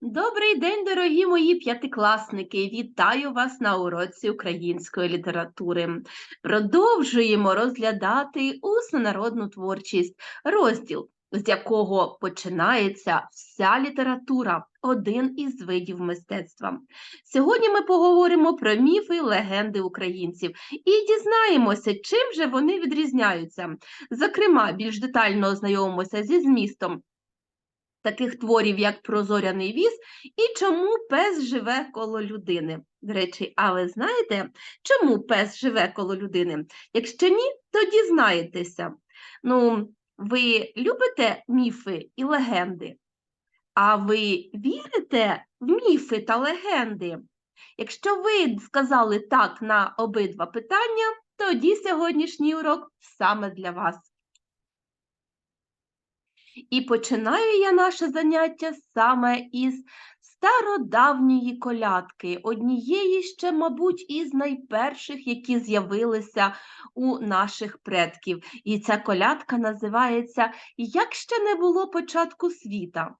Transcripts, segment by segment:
Добрий день, дорогі мої п'ятикласники! Вітаю вас на уроці української літератури. Продовжуємо розглядати усну народну творчість, розділ, з якого починається вся література, один із видів мистецтва. Сьогодні ми поговоримо про міфи легенди українців і дізнаємося, чим же вони відрізняються. Зокрема, більш детально ознайомимося зі змістом таких творів, як Прозоряний віз, і чому пес живе коло людини. До речі, а ви знаєте, чому пес живе коло людини? Якщо ні, то дізнаєтеся. Ну, ви любите міфи і легенди? А ви вірите в міфи та легенди? Якщо ви сказали так на обидва питання, тоді сьогоднішній урок саме для вас. І починаю я наше заняття саме із стародавньої колядки, однієї ще, мабуть, із найперших, які з'явилися у наших предків. І ця колядка називається Як ще не було початку світа.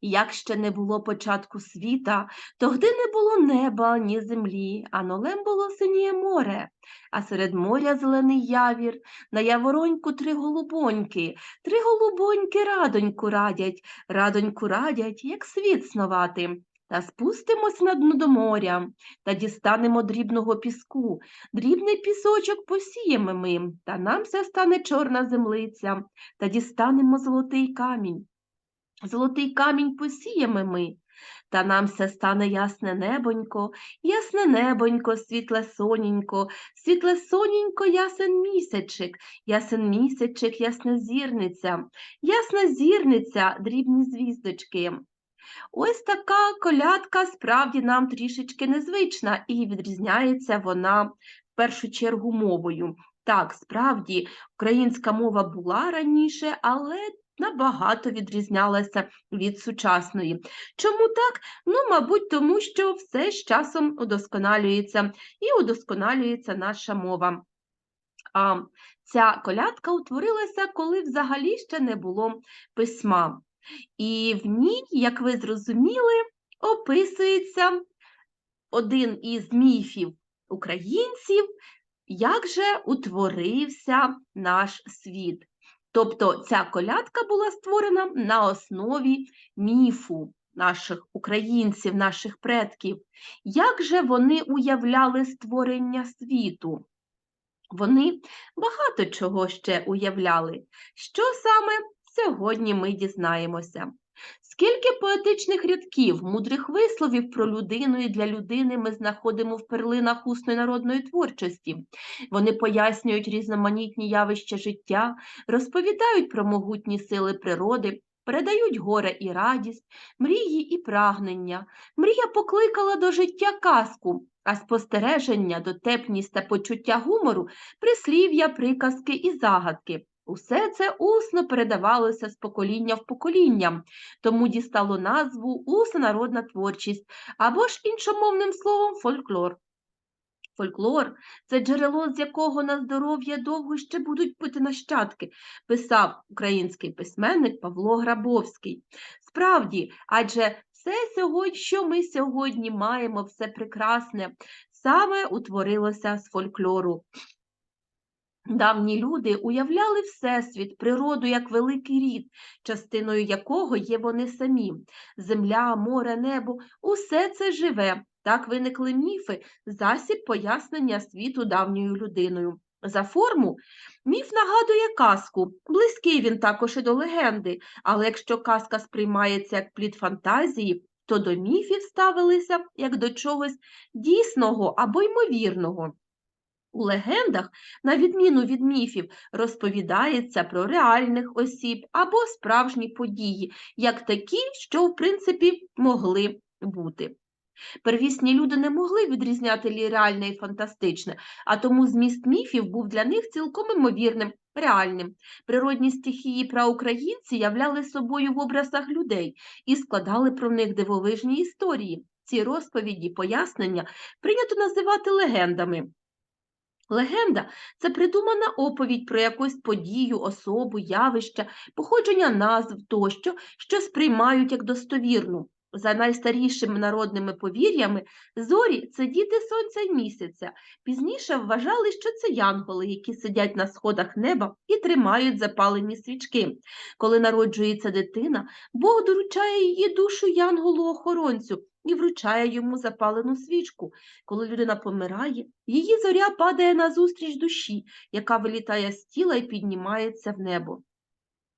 Як ще не було початку світа, тогди не було неба, ні землі, а нолем було синіє море, а серед моря зелений явір, на явороньку три голубоньки, три голубоньки радоньку радять, радоньку радять, як світ снувати. Та спустимось на дно до моря, та дістанемо дрібного піску, дрібний пісочок посіємо ми, та нам все стане чорна землиця, та дістанемо золотий камінь. Золотий камінь посіємо ми, та нам все стане ясне небонько, ясне небонько, світле соненько, світле соненько, ясен місячик, ясен місячик, ясна зірниця, ясна зірниця, дрібні звіздочки. Ось така колядка справді нам трішечки незвична і відрізняється вона в першу чергу мовою. Так, справді, українська мова була раніше, але набагато відрізнялася від сучасної. Чому так? Ну, мабуть, тому що все з часом удосконалюється і удосконалюється наша мова. А ця колядка утворилася, коли взагалі ще не було письма. І в ній, як ви зрозуміли, описується один із міфів українців, як же утворився наш світ. Тобто ця колядка була створена на основі міфу наших українців, наших предків. Як же вони уявляли створення світу? Вони багато чого ще уявляли. Що саме сьогодні ми дізнаємося? Скільки поетичних рядків, мудрих висловів про людину і для людини ми знаходимо в перлинах усної народної творчості. Вони пояснюють різноманітні явища життя, розповідають про могутні сили природи, передають горе і радість, мрії і прагнення. Мрія покликала до життя казку, а спостереження, дотепність та почуття гумору, прислів'я, приказки і загадки. Усе це усно передавалося з покоління в покоління, тому дістало назву уснонародна творчість або ж іншомовним словом фольклор. Фольклор це джерело, з якого на здоров'я довго ще будуть пити нащадки, писав український письменник Павло Грабовський. Справді, адже все сьогодні, що ми сьогодні маємо, все прекрасне, саме утворилося з фольклору. Давні люди уявляли Всесвіт, природу як великий рід, частиною якого є вони самі. Земля, море, небо усе це живе. Так виникли міфи, засіб пояснення світу давньою людиною. За форму міф нагадує казку, близький він також і до легенди, але якщо казка сприймається як плід фантазії, то до міфів ставилися як до чогось дійсного або ймовірного. У легендах, на відміну від міфів, розповідається про реальних осіб або справжні події, як такі, що, в принципі, могли бути. Первісні люди не могли відрізняти реальне і фантастичне, а тому зміст міфів був для них цілком імовірним, реальним. Природні стихії праукраїнці являли собою в образах людей і складали про них дивовижні історії. Ці розповіді, пояснення прийнято називати легендами. Легенда це придумана оповідь про якусь подію, особу, явище, походження назв тощо, що сприймають як достовірну. За найстарішими народними повір'ями, зорі це діти сонця й місяця. Пізніше вважали, що це янголи, які сидять на сходах неба і тримають запалені свічки. Коли народжується дитина, Бог доручає її душу янголу-охоронцю і вручає йому запалену свічку. Коли людина помирає, її зоря падає назустріч душі, яка вилітає з тіла і піднімається в небо.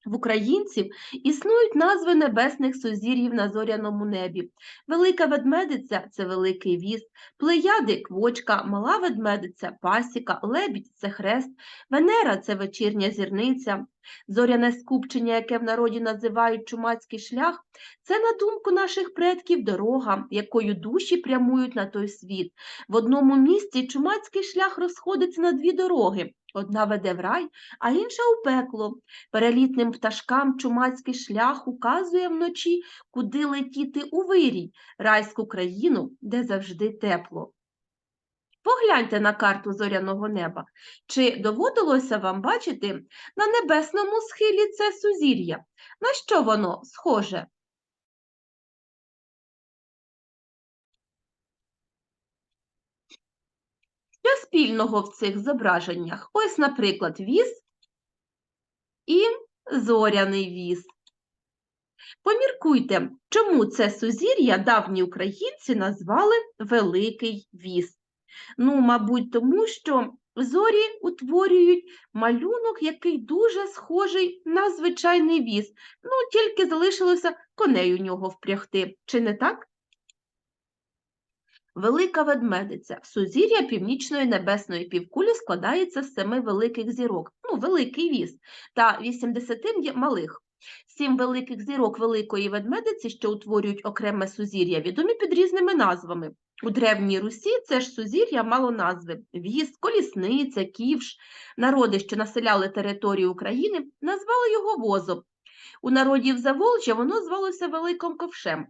В українців існують назви небесних сузір'їв на зоряному небі. Велика ведмедиця це великий віз, плеяди квочка, мала ведмедиця, пасіка, лебідь це хрест, Венера це вечірня зірниця. Зоряне скупчення, яке в народі називають чумацький шлях, це, на думку наших предків, дорога, якою душі прямують на той світ. В одному місці чумацький шлях розходиться на дві дороги. Одна веде в рай, а інша у пекло. Перелітним пташкам чумацький шлях указує вночі, куди летіти у вирій, райську країну, де завжди тепло. Погляньте на карту зоряного неба. Чи доводилося вам бачити на небесному схилі це сузір'я? На що воно схоже? Що спільного в цих зображеннях? Ось, наприклад, віз і зоряний віз. Поміркуйте, чому це сузір'я давні українці назвали Великий віз. Ну, мабуть, тому що зорі утворюють малюнок, який дуже схожий на звичайний віз. Ну, тільки залишилося коней у нього впрягти. Чи не так? Велика ведмедиця. Сузір'я північної небесної півкулі складається з семи великих зірок, ну, великий віз, та 80 малих. Сім великих зірок великої ведмедиці, що утворюють окреме сузір'я, відомі під різними назвами. У Древній Русі це ж сузір'я мало назви віз, колісниця, ківш. Народи, що населяли територію України, назвали його возом. У народів Заволжя воно звалося Великим ковшем.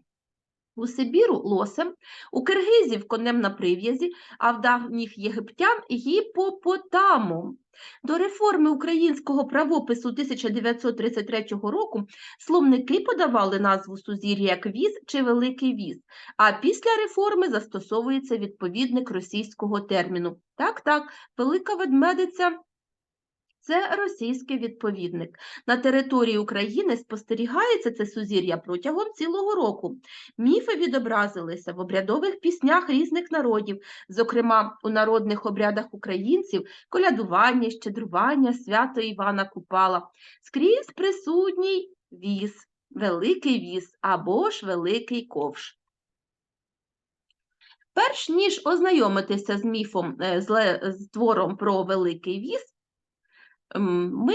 У Сибіру лосем, у киргизів конем на прив'язі, а в давніх єгиптян гіпопотамом. До реформи українського правопису 1933 року словники подавали назву сузір'я як віз чи великий віз, а після реформи застосовується відповідник російського терміну. Так, так, велика ведмедиця це російський відповідник. На території України спостерігається це сузір'я протягом цілого року. Міфи відобразилися в обрядових піснях різних народів, зокрема у народних обрядах українців, колядування, щедрування, свято Івана Купала. Скрізь присутній віз, великий віз або ж великий ковш. Перш ніж ознайомитися з міфом, е, з твором про великий віз, Ми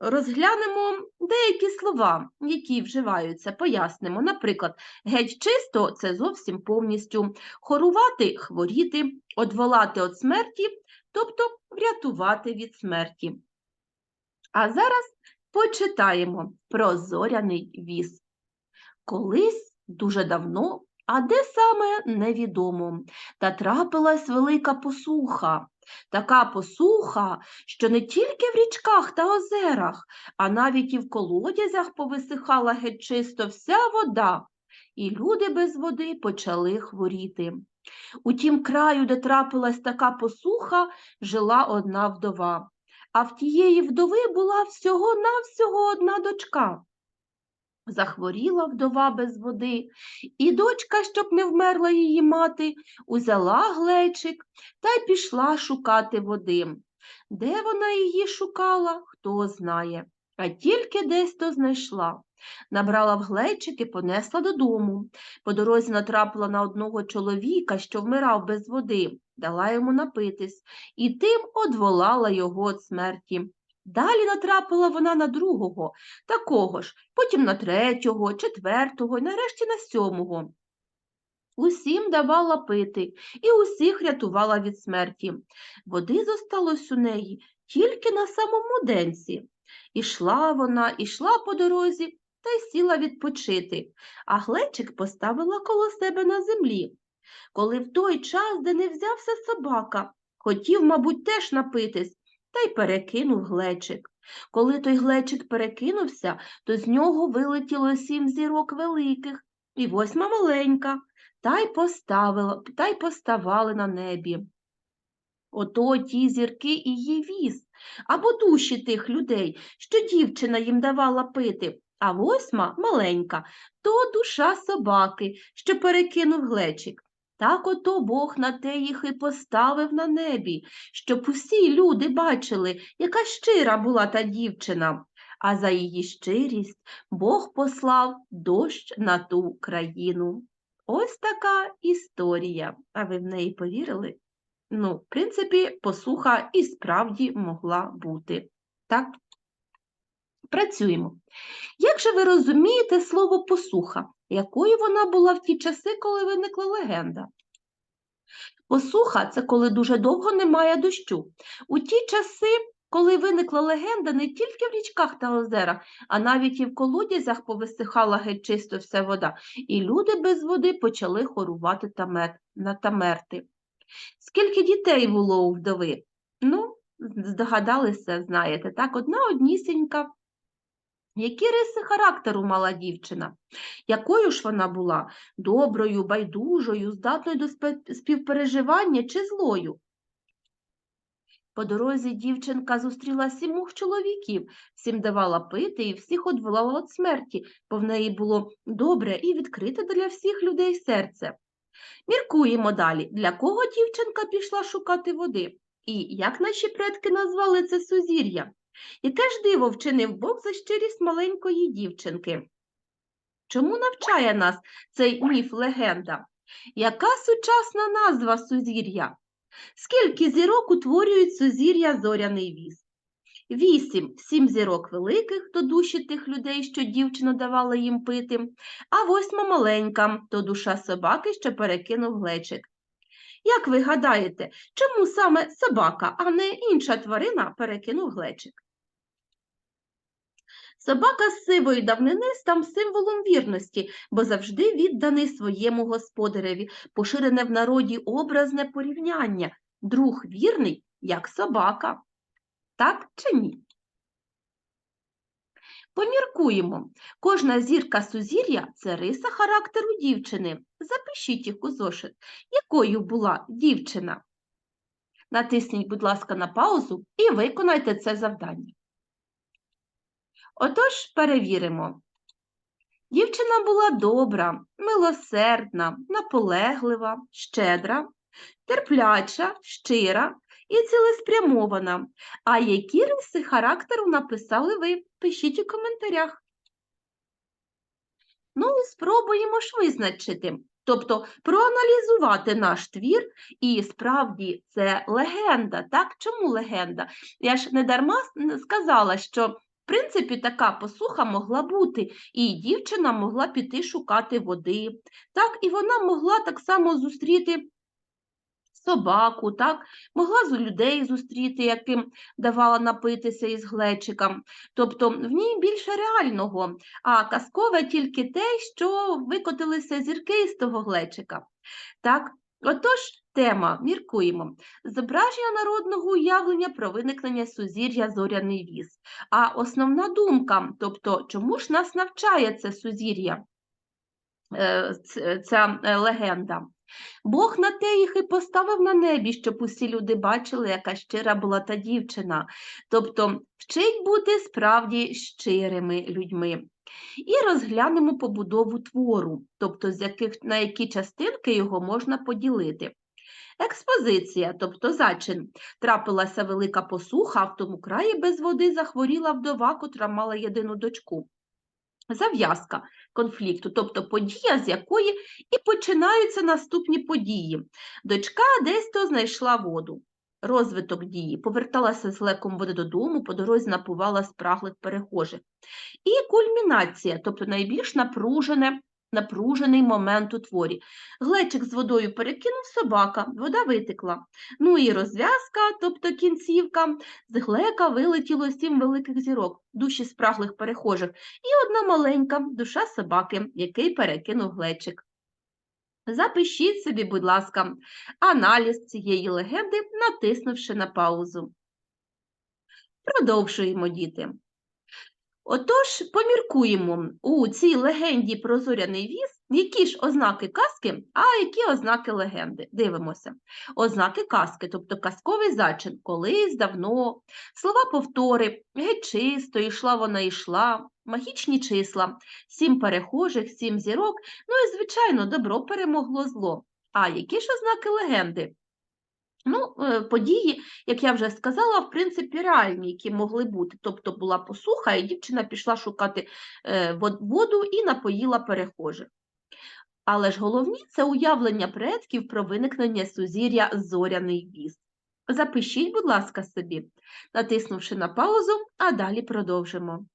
розглянемо деякі слова, які вживаються, пояснимо. Наприклад, геть чисто це зовсім повністю, хорувати хворіти, одволати від смерті, тобто врятувати від смерті. А зараз почитаємо про зоряний віз. Колись дуже давно, а де саме невідомо, та трапилась велика посуха. Така посуха, що не тільки в річках та озерах, а навіть і в колодязях повисихала геть чисто вся вода, і люди без води почали хворіти. У тім краю, де трапилась така посуха, жила одна вдова. А в тієї вдови була всього-навсього одна дочка. Захворіла вдова без води, і дочка, щоб не вмерла її мати, узяла глечик та й пішла шукати води. Де вона її шукала, хто знає, а тільки десь то знайшла. Набрала в глечик і понесла додому. По дорозі натрапила на одного чоловіка, що вмирав без води, дала йому напитись, і тим одволала його від смерті. Далі натрапила вона на другого, такого ж, потім на третього, четвертого і нарешті на сьомого. Усім давала пити і усіх рятувала від смерті. Води зосталось у неї тільки на самому денці. Ішла вона, ішла по дорозі та й сіла відпочити, а глечик поставила коло себе на землі. Коли в той час, де не взявся собака, хотів, мабуть, теж напитись, та й перекинув глечик. Коли той глечик перекинувся, то з нього вилетіло сім зірок великих, і восьма маленька, та й поставила, та й поставали на небі. Ото ті зірки і є віз, або душі тих людей, що дівчина їм давала пити, а восьма маленька, то душа собаки, що перекинув глечик. Так ото Бог на те їх і поставив на небі, щоб усі люди бачили, яка щира була та дівчина. А за її щирість Бог послав дощ на ту країну. Ось така історія. А ви в неї повірили? Ну, в принципі, посуха і справді могла бути. Так? Працюємо. Як же ви розумієте слово посуха? Якою вона була в ті часи, коли виникла легенда? Посуха це коли дуже довго немає дощу. У ті часи, коли виникла легенда, не тільки в річках та озерах, а навіть і в колодязях повисихала геть чисто вся вода, і люди без води почали хорувати та на- та мерти. Скільки дітей було у вдови? Ну, здогадалися, знаєте, так, одна однісінька. Які риси характеру мала дівчина? Якою ж вона була? Доброю, байдужою, здатною до співпереживання чи злою? По дорозі дівчинка зустріла сімох чоловіків, всім давала пити і всіх одвела від смерті, бо в неї було добре і відкрите для всіх людей серце. Міркуємо далі, для кого дівчинка пішла шукати води? І як наші предки назвали це сузір'я? Яке ж диво вчинив Бог за щирість маленької дівчинки? Чому навчає нас цей міф легенда? Яка сучасна назва сузір'я? Скільки зірок утворюють сузір'я зоряний віз? Вісім, сім зірок великих то душі тих людей, що дівчина давала їм пити, а восьма маленька то душа собаки, що перекинув глечик. Як ви гадаєте, чому саме собака, а не інша тварина перекинув глечик? Собака з сивої давнини став символом вірності, бо завжди відданий своєму господареві, поширене в народі образне порівняння. Друг вірний, як собака. Так чи ні? Поміркуємо. Кожна зірка сузір'я – це риса характеру дівчини. Запишіть їх у зошит. Якою була дівчина? Натисніть, будь ласка, на паузу і виконайте це завдання. Отож, перевіримо. Дівчина була добра, милосердна, наполеглива, щедра, терпляча, щира і цілеспрямована. А які риси характеру написали ви? Пишіть у коментарях. Ну і спробуємо ж визначити, тобто проаналізувати наш твір, і справді це легенда. Так? Чому легенда? Я ж не дарма сказала, що в принципі така посуха могла бути, і дівчина могла піти шукати води. Так, і вона могла так само зустріти собаку, так, могла з людей зустріти, яким давала напитися із глечиком. Тобто в ній більше реального, а казкове тільки те, що викотилися зірки із того глечика. Так, отож, тема, міркуємо. Зображення народного уявлення про виникнення сузір'я зоряний віз. А основна думка, тобто, чому ж нас навчає це сузір'я, е, ця е, легенда? Бог на те їх і поставив на небі, щоб усі люди бачили, яка щира була та дівчина. Тобто вчить бути справді щирими людьми. І розглянемо побудову твору, тобто з яких, на які частинки його можна поділити. Експозиція, тобто зачин. Трапилася велика посуха, а в тому краї без води захворіла вдова, котра мала єдину дочку. Зав'язка конфлікту, тобто подія, з якої і починаються наступні події. Дочка десь то знайшла воду. Розвиток дії поверталася з леком води додому, по дорозі напувала спраглих перехожих. І кульмінація, тобто найбільш напружене, напружений момент у творі. Глечик з водою перекинув собака, вода витекла. Ну і розв'язка, тобто кінцівка, з глека вилетіло сім великих зірок, душі спраглих перехожих, і одна маленька душа собаки, який перекинув глечик. Запишіть собі, будь ласка, аналіз цієї легенди, натиснувши на паузу. Продовжуємо, діти. Отож, поміркуємо, у цій легенді про зоряний віз Які ж ознаки казки, а які ознаки легенди? Дивимося. Ознаки казки, тобто казковий зачин, колись давно, слова повтори, геть чисто, йшла вона йшла, магічні числа, сім перехожих, сім зірок, ну і, звичайно, добро перемогло зло. А які ж ознаки легенди? Ну, е, події, як я вже сказала, в принципі, реальні, які могли бути. Тобто була посуха, і дівчина пішла шукати е, воду і напоїла перехожих. Але ж головні це уявлення предків про виникнення сузір'я зоряний віз. Запишіть, будь ласка, собі, натиснувши на паузу, а далі продовжимо.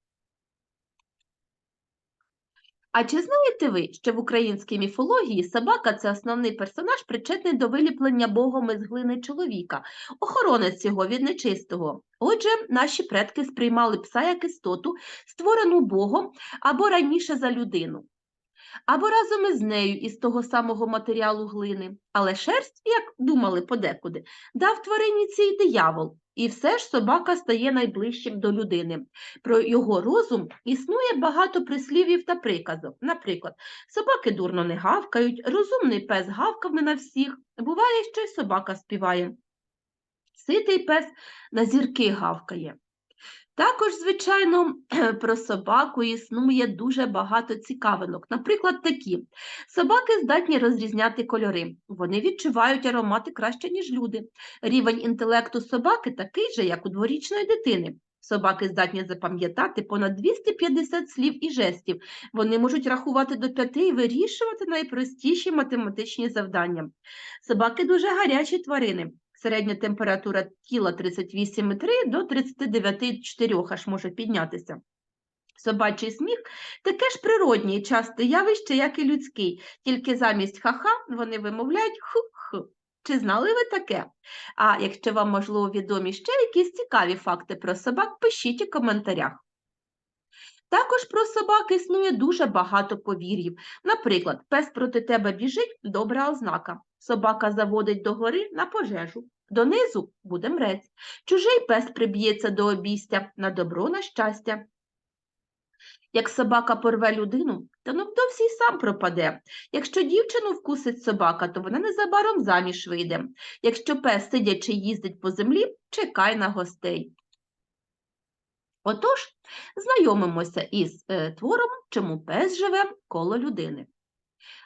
А чи знаєте ви, що в українській міфології собака це основний персонаж, причетний до виліплення богом із глини чоловіка, охоронець його від нечистого? Отже, наші предки сприймали пса як істоту, створену Богом або раніше за людину, або разом із нею із того самого матеріалу глини. Але шерсть, як думали подекуди, дав тварині цей диявол, і все ж собака стає найближчим до людини. Про його розум існує багато прислів'їв та приказок. Наприклад, собаки дурно не гавкають, розумний пес гавкав не на всіх, буває, що й собака співає. Ситий пес на зірки гавкає. Також, звичайно, про собаку існує дуже багато цікавинок. Наприклад, такі. Собаки здатні розрізняти кольори. Вони відчувають аромати краще, ніж люди. Рівень інтелекту собаки такий же, як у дворічної дитини. Собаки здатні запам'ятати понад 250 слів і жестів. Вони можуть рахувати до п'яти і вирішувати найпростіші математичні завдання. Собаки дуже гарячі тварини. Середня температура тіла 38,3 до 39,4 аж може піднятися. Собачий сміх таке ж природнє і часте явище, як і людський, тільки замість ха-ха вони вимовляють ху-ху. Чи знали ви таке? А якщо вам, можливо, відомі ще якісь цікаві факти про собак, пишіть у коментарях. Також про собак існує дуже багато повір'їв. Наприклад, пес проти тебе біжить добра ознака. Собака заводить до гори на пожежу. Донизу буде мрець. Чужий пес приб'ється до обійстя на добро на щастя. Як собака порве людину, то невдовзі й сам пропаде. Якщо дівчину вкусить собака, то вона незабаром заміж вийде. Якщо пес сидячи їздить по землі, чекай на гостей. Отож, знайомимося із е, твором «Чому пес живе коло людини».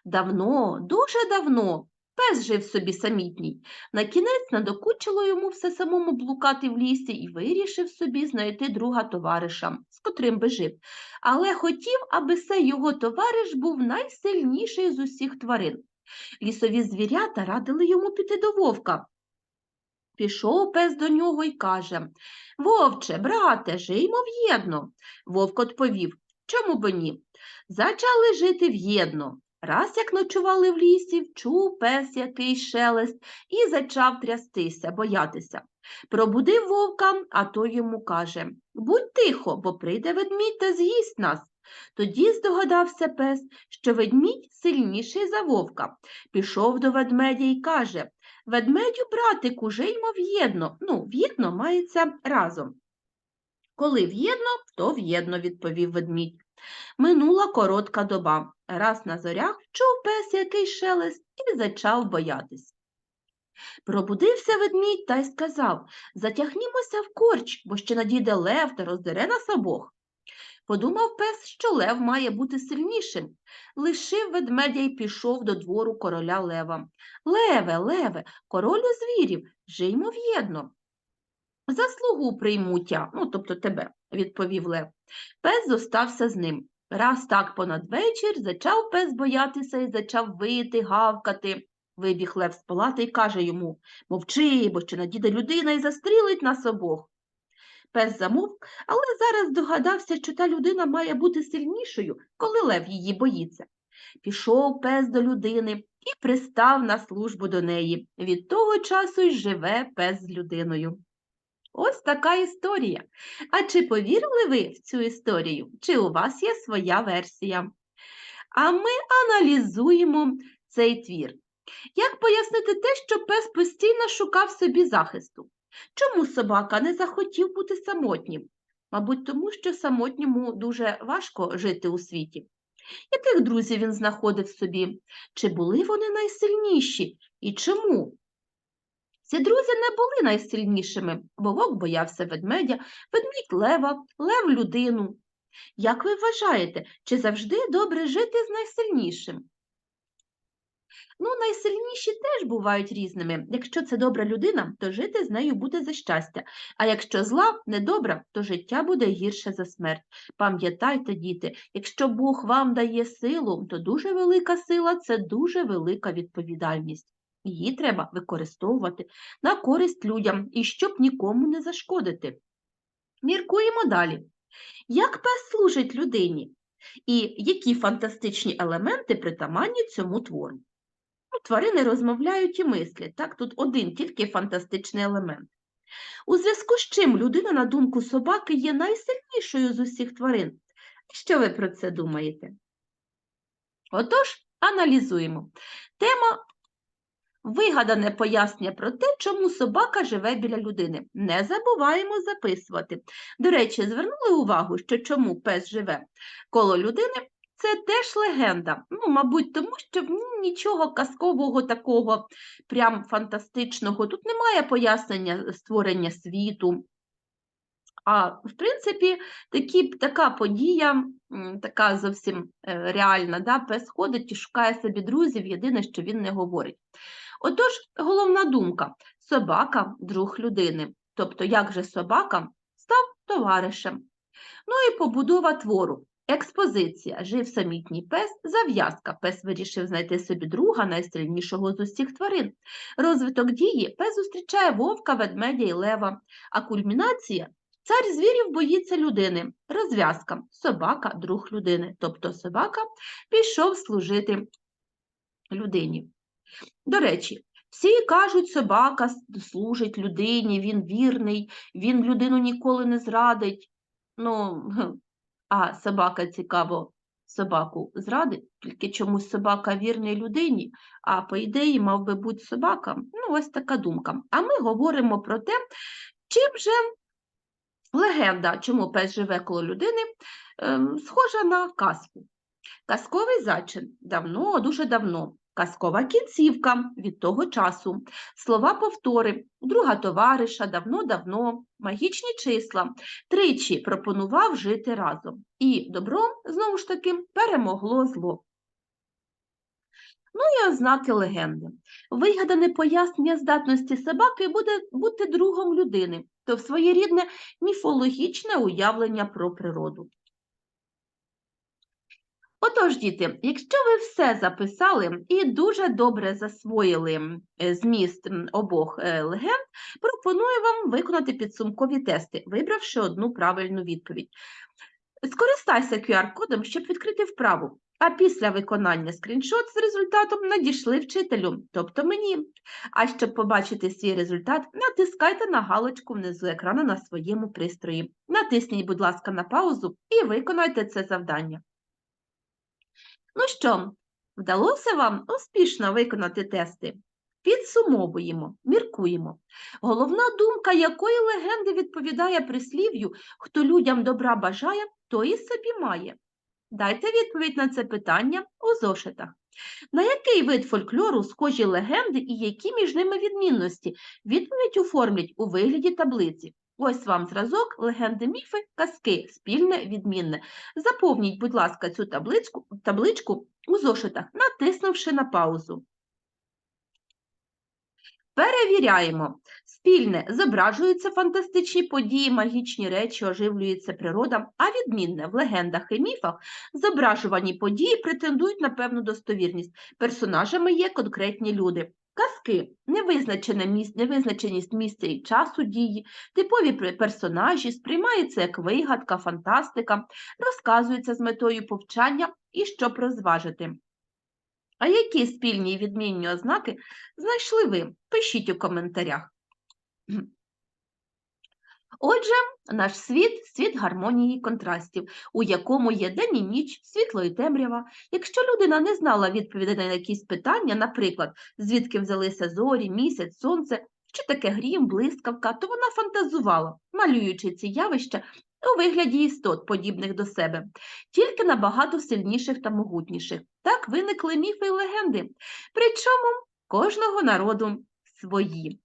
Давно, дуже давно пес жив собі самітній. На кінець надокучило йому все самому блукати в лісі і вирішив собі знайти друга товариша, з котрим би жив. Але хотів, аби цей його товариш був найсильніший з усіх тварин. Лісові звірята радили йому піти до вовка. Пішов пес до нього й каже Вовче, брате, жиймо в'єдно. Вовк відповів Чому б ні? Зачали жити в'єдно. Раз як ночували в лісі, вчув пес якийсь шелест і зачав трястися, боятися. Пробудив вовка, а той йому каже Будь тихо, бо прийде ведмідь та з'їсть нас. Тоді здогадався пес, що ведмідь сильніший за вовка. Пішов до ведмедя й каже Ведмедю, братику, жиймо в'єдно. Ну, в'єдно мається разом. Коли в'єдно, то в'єдно, відповів ведмідь. Минула коротка доба. Раз на зорях вчув пес який шелест і зачав боятись. Пробудився ведмідь та й сказав Затягнімося в корч, бо ще надійде лев та роздере нас обох. Подумав пес, що лев має бути сильнішим. Лишив ведмедя й пішов до двору короля лева. Леве, леве, королю звірів, жиймо в'єдно. Заслугу приймуть я, ну, тобто тебе, відповів лев. Пес зостався з ним. Раз так понад вечір зачав пес боятися і зачав вити, гавкати. Вибіг лев з палати і каже йому Мовчи, бо ще надійде людина і застрілить нас обох. Пес замовк, але зараз догадався, що та людина має бути сильнішою, коли лев її боїться. Пішов пес до людини і пристав на службу до неї. Від того часу й живе пес з людиною. Ось така історія. А чи повірили ви в цю історію? Чи у вас є своя версія? А ми аналізуємо цей твір. Як пояснити те, що пес постійно шукав собі захисту? Чому собака не захотів бути самотнім? Мабуть, тому що самотньому дуже важко жити у світі. Яких друзів він знаходив собі? Чи були вони найсильніші? І чому? Ці друзі не були найсильнішими. Вовок боявся ведмедя, ведмідь лева, лев людину. Як ви вважаєте, чи завжди добре жити з найсильнішим? Ну, найсильніші теж бувають різними. Якщо це добра людина, то жити з нею буде за щастя. А якщо зла, недобра, то життя буде гірше за смерть. Пам'ятайте, діти, якщо Бог вам дає силу, то дуже велика сила це дуже велика відповідальність. Її треба використовувати на користь людям і щоб нікому не зашкодити. Міркуємо далі. Як пес служить людині? І які фантастичні елементи притаманні цьому твору? Ну, Тварини розмовляють і мислять. Так, тут один тільки фантастичний елемент. У зв'язку з чим людина, на думку собаки, є найсильнішою з усіх тварин. Що ви про це думаєте? Отож, аналізуємо. Тема вигадане пояснення про те, чому собака живе біля людини. Не забуваємо записувати. До речі, звернули увагу, що чому пес живе коло людини, це теж легенда. Ну, мабуть, тому що нічого казкового такого, прям фантастичного. Тут немає пояснення створення світу. А в принципі, такі, така подія, така зовсім е, реальна, да? пес ходить і шукає собі друзів, єдине, що він не говорить. Отож, головна думка собака друг людини. Тобто, як же собака став товаришем. Ну і побудова твору. Експозиція. Жив самітній пес, зав'язка. Пес вирішив знайти собі друга, найсильнішого з усіх тварин. Розвиток дії пес зустрічає вовка, ведмедя і лева. А кульмінація цар звірів боїться людини. Розв'язка. Собака друг людини. Тобто собака пішов служити людині. До речі, всі кажуть, собака служить людині, він вірний, він людину ніколи не зрадить. Ну, а собака цікаво, собаку зрадить, тільки чомусь собака вірний людині, а по ідеї мав би бути собака. Ну, ось така думка. А ми говоримо про те, чим же легенда, чому пес живе коло людини, ем, схожа на казку. Казковий зачин давно, дуже давно. Казкова кінцівка від того часу. Слова повтори, друга товариша, давно-давно, магічні числа. Тричі пропонував жити разом. І добром, знову ж таки, перемогло зло. Ну і ознаки легенди. Вигадане пояснення здатності собаки буде бути другом людини, то в своєрідне міфологічне уявлення про природу. Отож, діти, якщо ви все записали і дуже добре засвоїли е, зміст обох е, легенд, пропоную вам виконати підсумкові тести, вибравши одну правильну відповідь. Скористайся QR-кодом, щоб відкрити вправу, а після виконання скріншот з результатом надійшли вчителю, тобто мені. А щоб побачити свій результат, натискайте на галочку внизу екрану на своєму пристрої. Натисніть, будь ласка, на паузу і виконайте це завдання. Ну що, вдалося вам успішно виконати тести? Підсумовуємо, міркуємо. Головна думка якої легенди відповідає прислів'ю «Хто людям добра бажає, то і собі має». Дайте відповідь на це питання у зошитах. На який вид фольклору схожі легенди і які між ними відмінності? Відповідь оформлять у вигляді таблиці. Ось вам зразок легенди, міфи, казки, спільне, відмінне. Заповніть, будь ласка, цю табличку, табличку у зошитах, натиснувши на паузу. Перевіряємо. Спільне зображуються фантастичні події, магічні речі, оживлюється природа, а відмінне в легендах і міфах зображувані події претендують на певну достовірність. Персонажами є конкретні люди. Казки невизначеність місця і часу дії, типові персонажі сприймаються як вигадка, фантастика, розказуються з метою повчання і щоб розважити. А які спільні і відмінні ознаки знайшли ви? Пишіть у коментарях. Отже, наш світ світ гармонії контрастів, у якому є день і ніч, світло і темрява. Якщо людина не знала відповідей на якісь питання, наприклад, звідки взялися зорі, місяць, сонце, що таке грім, блискавка, то вона фантазувала, малюючи ці явища у вигляді істот, подібних до себе, тільки набагато сильніших та могутніших. Так виникли міфи і легенди, причому кожного народу свої.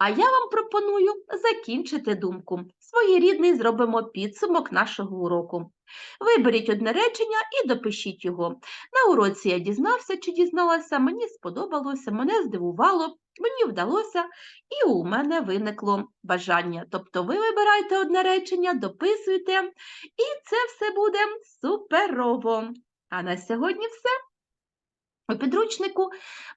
А я вам пропоную закінчити думку. Своєрідний зробимо підсумок нашого уроку. Виберіть одне речення і допишіть його. На уроці я дізнався чи дізналася, мені сподобалося, мене здивувало, мені вдалося, і у мене виникло бажання. Тобто ви вибираєте одне речення, дописуєте, і це все буде суперово. А на сьогодні все. У підручнику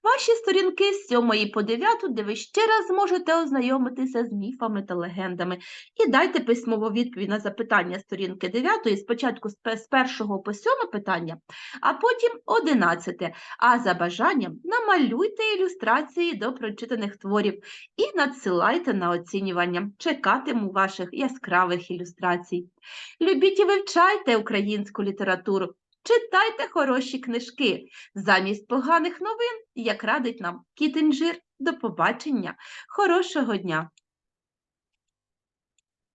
ваші сторінки з 7 по 9, де ви ще раз зможете ознайомитися з міфами та легендами. І дайте письмову відповідь на запитання сторінки 9, спочатку з пе- 1 по 7 питання, а потім 11. А за бажанням намалюйте ілюстрації до прочитаних творів і надсилайте на оцінювання. Чекатиму ваших яскравих ілюстрацій. Любіть і вивчайте українську літературу. Читайте хороші книжки замість поганих новин, як радить нам кіт. До побачення, хорошого дня!